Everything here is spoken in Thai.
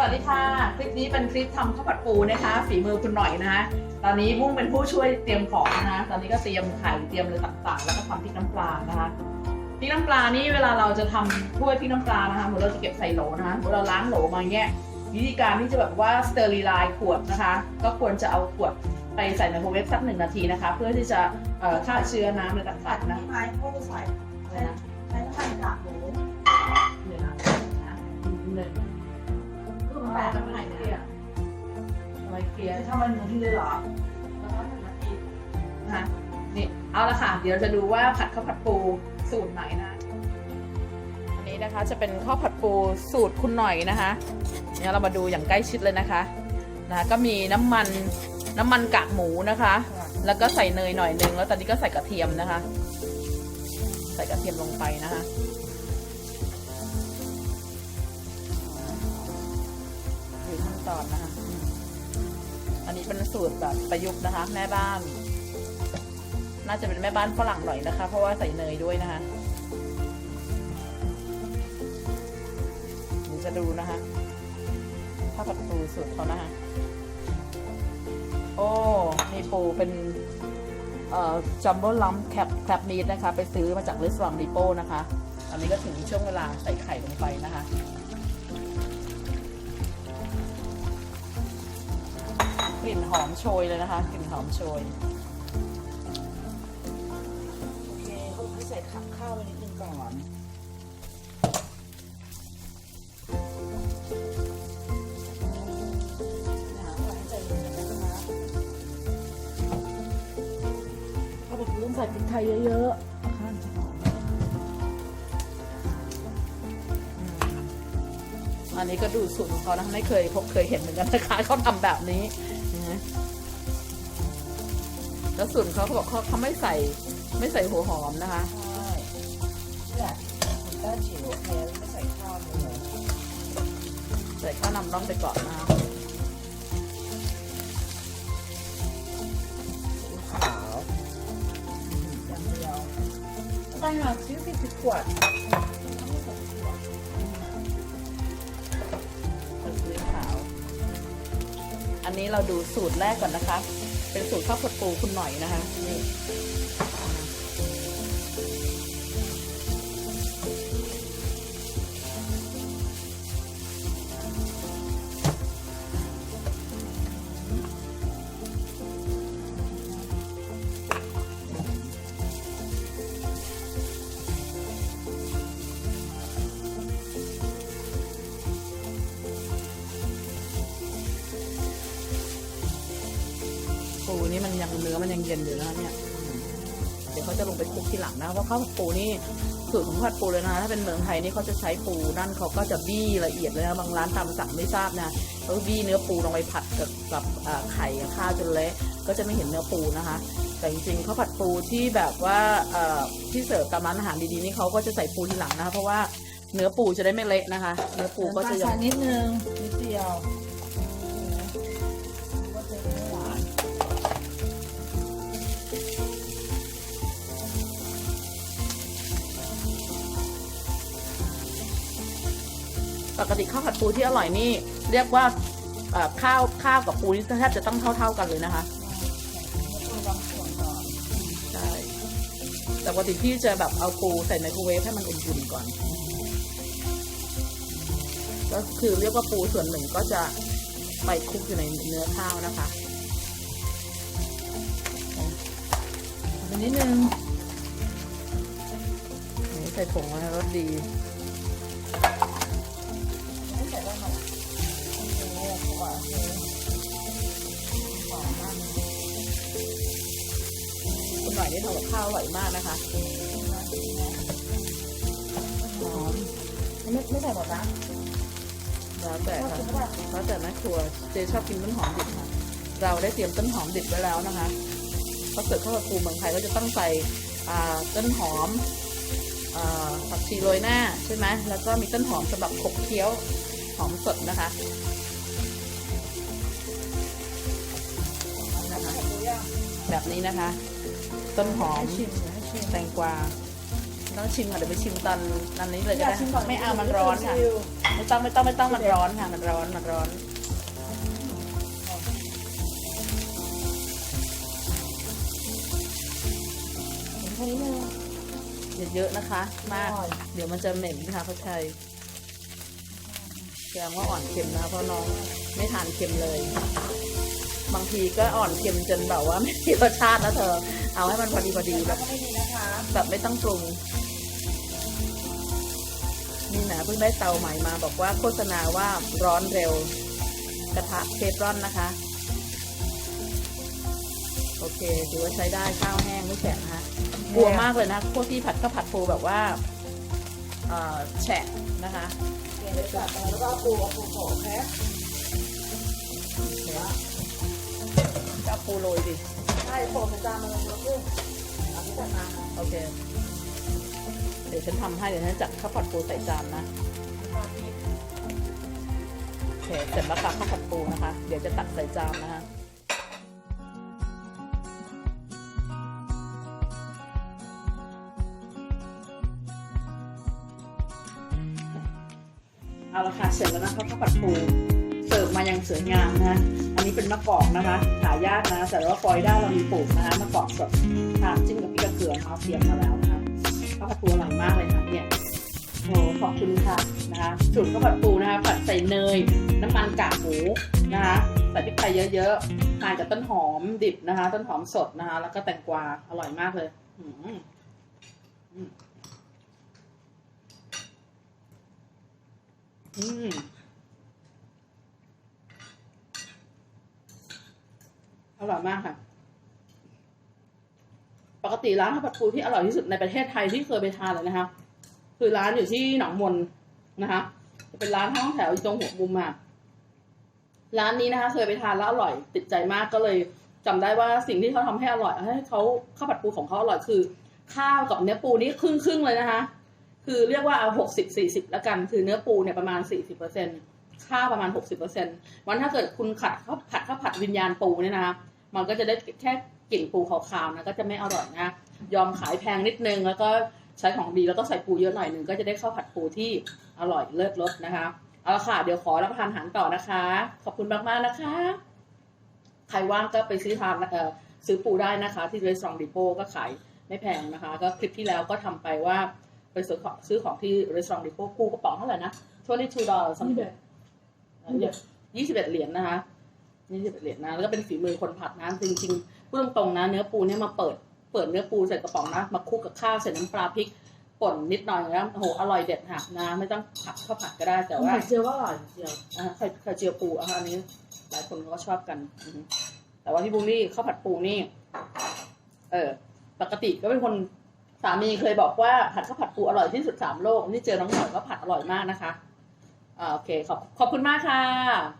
วัสดีค่ะ คลิปนี้เป็นคลิปทำข้าวผัดปูนะคะ ฝีมือคุณหน่อยนะคะ ตอนนี้บุ้งเป็นผู้ช่วยเตรียมของนะคะ ตอนนี้ก็เตรียมไข่เตรียมอะไรต่างๆ แล้วก็ทำพริกน้ำปลานะคะ พริกน้ำปลานี่เวลาเราจะทำถ้วยพริกน้ำปลานะคะเหมือนเราจะเก็บใส่โหลนะคะเหมือนเราล้างโหลมาอย่างเงี้ย วิธีการที่จะแบบว่าสเตอริไลซ์ขวดนะคะ ก็ควรจะเอาขวดไปใส่ในไมโครเวฟสักหนึ่งนาทีนะคะ เพื่อที่จะเอ่อฆ่าเชื้อน้ำอะไรต่างๆนะไม้เขาใส่อะไรนะใช้น้ำมันกากหมูเดี๋ยวนะนะหนึ่งคือมัน แปลเป็นไงเนี่ยอะไรเกลียร์ทำมันเหมือนที่เลยเหรอแล้วก็หนึ่งนาทีนะคะนี่เอาละค่ะ เดี๋ยวจะดูว่าผัดข้าวผัดปูสูตรไหนนะ อันนี้นะคะจะเป็นข้าวผัดปูสูตรคุณหน่อยนะคะเนี่ยเรามาดูอย่างใกล้ชิดเลยนะคะนะคะก็มีน้ำมันน้ำมันกากหมูนะคะ แล้วก็ใส่เนยหน่อยนึงแล้วตอนนี้ก็ใส่กระเทียมนะคะ ใส่กระเทียมลงไปนะคะ ตอนนะคะ อันนี้เป็นสูตรแบบประยุกต์นะคะ แม่บ้าน น่าจะเป็นแม่บ้านฝรั่งหน่อยนะคะ เพราะว่าใส่เนยด้วยนะคะเดี๋ยวจะดูนะคะข้าวผัดปูสูตรเขานะคะ โอ้ มีปูเป็นเอ่อจัมโบ้ลัมแคปแคปมีดนะคะ ไปซื้อมาจากรีสอร์ทดิโป้นะคะ อันนี้ก็ถึงช่วงเวลาใส่ไข่ลงไปนะคะ กลิ่นหอมโชยเลยนะคะ กลิ่นหอมโชย โอเคเขาให้ใส่ขับข้าวไปนิดนึงก่อนนะคะใส่ให้ใจเย็นๆนะคะเขาบอกต้องใส่พริกไทยเยอะๆนะคะจะหอมอันนี้ก็ดูสูตรของเขานะ ไม่เคยพบเคยเห็นเหมือนกันนะคะเขาทำแบบนี้นะ แล้วสูตรของเขาเขาบอกเขาเขาไม่ใส่ไม่ใส่หัวหอมนะคะ ใช่เนี่ยผมต้าจิ๋วแพ้ไม่ใส่ข้าวเลยใส่ข้าวนำร่องไปก่อนนะคะขาวอย่างเดียวใช่ค่ะซื้อสิบขวดสีขาวอันนี้เราดูสูตรแรกก่อนนะคะ เป็นสูตรข้าวผัดปูคุณหน่อยนะคะนี่ ยังเนื้อมันยังเย็นอยู่นะคะเนี่ย เดี๋ยวเขาจะลงไปคลุกทีหลังนะเพราะข้าวผัดปูนี่สูตรของข้าวผัดปูเลยนะ ถ้าเป็นเมืองไทยนี่เขาจะใช้ปูนั่นเขาก็จะบี้ละเอียดเลยนะบางร้านตามสั่งไม่ทราบนะเขาบี้เนื้อปูลงไปผัดกับกับอ่าไข่กับข้าวจนเละก็จะไม่เห็นเนื้อปูนะคะ แต่จริงๆข้าวผัดปูที่แบบว่าเอ่อที่เสิร์ฟตามร้านอาหารดีๆนี่เขาก็จะใส่ปูทีหลังนะคะเพราะว่าเนื้อปูจะได้ไม่เละนะคะ เนื้อปูก็จะยังนิดนึงนิดเดียว ปกติข้าวผัดปูที่อร่อยนี่ เรียกว่าข้าวข้าวกับปูนี่แทบจะต้องเท่า ๆกันเลยนะคะใช่แต่ปกติพี่จะแบบเอาปูใส่ไมโครเวฟให้มันอุ่นๆก่อน ก็คือเรียกว่าปูส่วนหนึ่งก็จะไปคลุกอยู่ในเนื้อข้าวนะคะอันนี้นึงใส่ผงแล้วดี โหหวานเลยหอมมากคุณหน่อยนี่ทำกับข้าวอร่อยมากนะคะหอมไม่ไม่ใส่หมดนะแล้วแต่ชอบค่ะกินป่ะแล้วแต่แม่ครัวเจชอบกินต้นหอมดิบค่ะ เราได้เตรียมต้นหอมดิบไว้แล้วนะคะเพราะเกิดข้าวผัดปูเมืองไทยก็จะต้องใส่ต้นหอมผักชีโรยหน้าใช่ไหมแล้วก็มีต้นหอมสำหรับขบเคี้ยวหอมสดนะคะ แบบนี้นะคะ ต้นหอมให้ชิมเดี๋ยวให้ชิมแตงกวาต้องชิมค่ะเดี๋ยวไปชิมตอนตอนนี้เลยอก็ยากได้ชิมก่อนไม่เอามันร้อนค่ะไม่ต้องไม่ต้องไม่ต้องมันร้อนค่ะ มันร้อนมันร้อนเห็นแค่นี้เลยเยอะๆนะคะ มากอร่อยเดี๋ยวมันจะเหม็นค่ะพ่อชัยแสดงว่าอ่อนเค็มนะคะเพราะน้องไม่ทานเค็มเลย บางทีก็อ่อนเค็มจนแบบว่าไม่มีรสชาตินะเธอ เอาให้มันพอดีพอดีแบบแบบไม่ต้องปรุง นี่นะเพิ่งได้เตาใหม่มาบอกว่าโฆษณาว่าร้อนเร็ว กระทะเทฟรอนนะคะ โอเคถือว่าใช้ได้ข้าวแห้งไม่แฉะนะคะกลัวมากเลยนะพวกที่ผัดข้าวผัดปูแบบว่าแฉะนะคะเปลี่ยนเลยจ้ะแล้วก็ปูเอาปูโขกแค่ โรยดิใช่โขกมันจานมันลงมาขึ้นเอาที่จัดมาโอเค เดี๋ยวฉันทำให้ เดี๋ยวฉันจัดข้าวผัดปูใส่จานนะโอเคเสร็จแล้วค่ะข้าวผัดปูนะคะ เดี๋ยวจะตักใส่จานนะคะเอาละค่ะเสร็จแล้วนะคะข้าวผัดปูเสิร์ฟมาอย่างสวยงามนะคะอั นี้เป็นมะกอกนะคะ หายากนะ แต่ว่าฟลอยด้าเรามีปลูกนะคะมะกอกสดทานจิ้มกับพริกกระเกลือเอาเทียมมาแล้วนะคะข้าวผัดปูอร่อยมากเลยค่ะเนี่ยโอ้ขอบคุณค่ะนะคะสูตรข้าวผัดปูนะคะผัดใส่เนย น้ำมันกากหมูนะคะใส่พริกไทยเยอะๆทานกับต้นหอมดิบนะคะ ต้นหอมสดนะคะ แล้วก็แตงกวาอร่อยมากเลยอืมอืม อร่อยมากค่ะ ปกติร้านข้าวผัดปูที่อร่อยที่สุดในประเทศไทยที่เคยไปทานเลยนะคะ คือร้านอยู่ที่หนองมนนะคะจะเป็นร้านห้องแถวอยู่ตรงหัวมุมอะร้านนี้นะคะ เคยไปทานแล้วอร่อย ติดใจมากก็เลยจำได้ว่าสิ่งที่เขาทำให้อร่อยให้เขาข้าวผัดปูของเขาอร่อยคือ ข้าวกับเนื้อปูนี่ครึ่งครึ่งๆเลยนะคะ คือเรียกว่าเอาหกสิบสี่สิบแล้วกัน คือเนื้อปูเนี่ยประมาณสี่สิบเปอร์เซ็นต์ข้าวประมาณหกสิบเปอร์เซ็นต์วันถ้าเกิดคุณขัดข้าวผัดข้าวผัดวิญญาณปูเนี่ยนะคะ มันก็จะได้แค่กลิ่นปูขาวๆนะก็จะไม่อร่อยนะยอมขายแพงนิดนึงแล้วก็ใช้ของดีแล้วก็ใส่ปูเยอะหน่อยหนึ่งก็จะได้ข้าวผัดปูที่อร่อยเลิศรสนะคะเอาละค่ะเดี๋ยวขอรับประทานอาหารต่อนะคะ ขอบคุณมากๆนะคะ ใครว่างก็ไปซื้อทานเอ่อซื้อปูได้นะคะ ที่รีสอร์ทดิโปก็ขายไม่แพงนะคะ ก็คลิปที่แล้วก็ทำไปว่าไปซื้อของซื้อของที่รีสอร์ทดิโปปูกระป๋องเท่าไหร่นะ22 dollars นี่เด็ดยี่สิบเอ็ดเหรียญนะคะ ยี่สิบเอ็ดเหรียญนะแล้วก็เป็นฝีมือคนผัดนะจริงๆพูดตรงๆนะเนื้อปูเนี่ยมาเปิดเปิดเนื้อปูใส่กระป๋องนะมาคลุกกับข้าวใส่น้ำปลาพริกป่นนิดหน่อยนะโอ้โหอร่อยเด็ดหักนะไม่ต้องผัดข้าวผัดก็ได้แต่ว่าไข่เจียวก็อร่อยเจียวอ่าไข่ไข่เจียวปูอะอันนี้ หลายคนเขาก็ชอบกันอือฮึแต่ว่าพี่บุลลี่ข้าวผัดปูนี่ เออ ปกติก็เป็นคนสามีเคยบอกว่าผัดข้าวผัดปูอร่อยที่สุดสามโลกนี่เจอน้องหน่อยก็ผัดอร่อยมากนะคะอ่าโอเคขอบขอบคุณมากค่ะ